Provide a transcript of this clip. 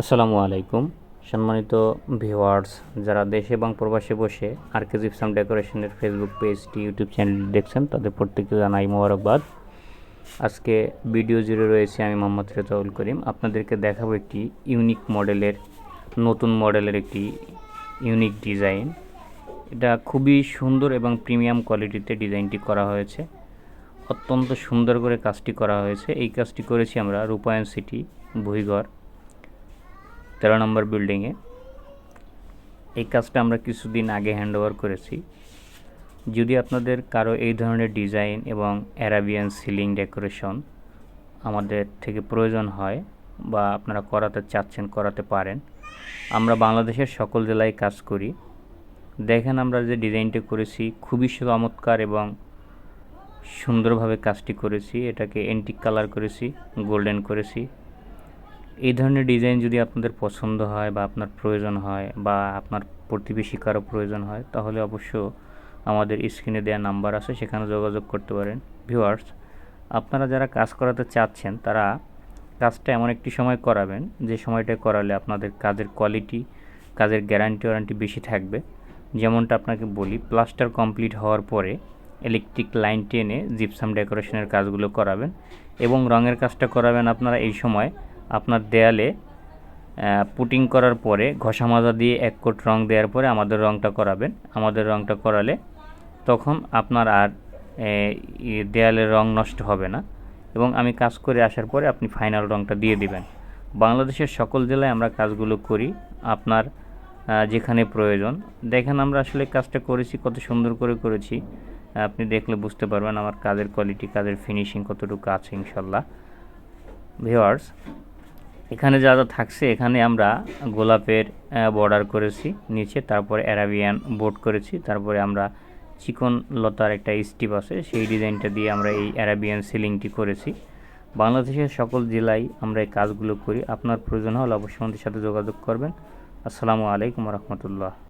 আসসালামু আলাইকুম। সম্মানিত ভিউয়ার্স, যারা দেশে এবং প্রবাসে বসে আর কে জিপসাম ডেকোরেশনের ফেসবুক পেজটি ইউটিউব চ্যানেলটি দেখছেন, তাদের প্রত্যেককে জানাই মোবারকবাদ। আজকে ভিডিও জুড়ে রয়েছে আমি মোহাম্মদ রেজাউল করিম। আপনাদেরকে দেখাবো একটি ইউনিক মডেলের, নতুন মডেলের একটি ইউনিক ডিজাইন। এটা খুবই সুন্দর এবং প্রিমিয়াম কোয়ালিটিতে ডিজাইনটি করা হয়েছে। অত্যন্ত সুন্দর করে কাজটি করা হয়েছে। এই কাজটি করেছি আমরা রূপায়ণ সিটি ভুইগড় তেরো নম্বর বিল্ডিংয়ে এই কাজটা আমরা কিছুদিন আগে হ্যান্ড ওভার করেছি। যদি আপনাদের কারও এই ধরনের ডিজাইন এবং অ্যারাবিয়ান সিলিং ডেকোরেশন আমাদের থেকে প্রয়োজন হয় বা আপনারা করাতে চাচ্ছেন, করাতে পারেন, আমরা বাংলাদেশের সকল জেলায় কাজ করি। দেখেন আমরা যে ডিজাইনটা করেছি, খুবই চমৎকার এবং সুন্দরভাবে কাজটি করেছি। এটাকে এন্টিক কালার করেছি গোল্ডেন করেছি। এই ধরনের ডিজাইন যদি আপনাদের পছন্দ হয় বা আপনার প্রয়োজন হয় বা আপনার প্রতিবেশী কারও প্রয়োজন হয়, তাহলে অবশ্য আমাদের স্ক্রিনে দেওয়া নাম্বার আছে, সেখানে যোগাযোগ করতে পারেন। ভিউয়ার্স আপনারা যারা কাজ করাতে চাচ্ছেন, তারা কাজটা এমন একটি সময় করাবেন, যে সময়টা করালে আপনাদের কাজের কোয়ালিটি কাজের গ্যারান্টি ওয়ারান্টি বেশি থাকবে। যেমনটা আপনাকে বলি প্লাস্টার কমপ্লিট হওয়ার পরে ইলেকট্রিক লাইন টেনে জিপসাম ডেকোরেশনের কাজগুলো করাবেন এবং রঙের কাজটা করাবেন আপনারা এই সময় আপনার দেয়ালে পুটিং করার পরে, ঘষা মাজা দিয়ে এক কোট রং দেওয়ার পরে আমাদের রংটা করাবেন। আমাদের রংটা করালে তখন আপনার আর দেয়ালের রং নষ্ট হবে না। এবং আমি কাজ করে আসার পরে আপনি ফাইনাল রংটা দিয়ে দিবেন। বাংলাদেশের সকল জেলায় আমরা কাজগুলো করি, আপনার যেখানে প্রয়োজন। দেখেন আমরা আসলে কাজটা করেছি, কত সুন্দর করে করেছি। আপনি দেখলে বুঝতে পারবেন আমার কাজের কোয়ালিটি কাজের ফিনিশিং কতটুকু আছে, ইনশাল্লাহ। ভিওয়ার্স এখানে যা যা থাকছে, এখানে আমরা গোলাপের বর্ডার করেছি, নিচে তারপরে অ্যারাবিয়ান বোর্ড করেছি, তারপরে আমরা চিকন লতার একটা স্টিপ আছে, সেই ডিজাইনটা দিয়ে আমরা এই অ্যারাবিয়ান সিলিংটি করেছি। বাংলাদেশের সকল জেলায় আমরা এই কাজগুলো করি, আপনার প্রয়োজন হলে অবশ্যই আমাদের সাথে যোগাযোগ করবেন। আসসালামু আলাইকুম রহমতুল্লাহ।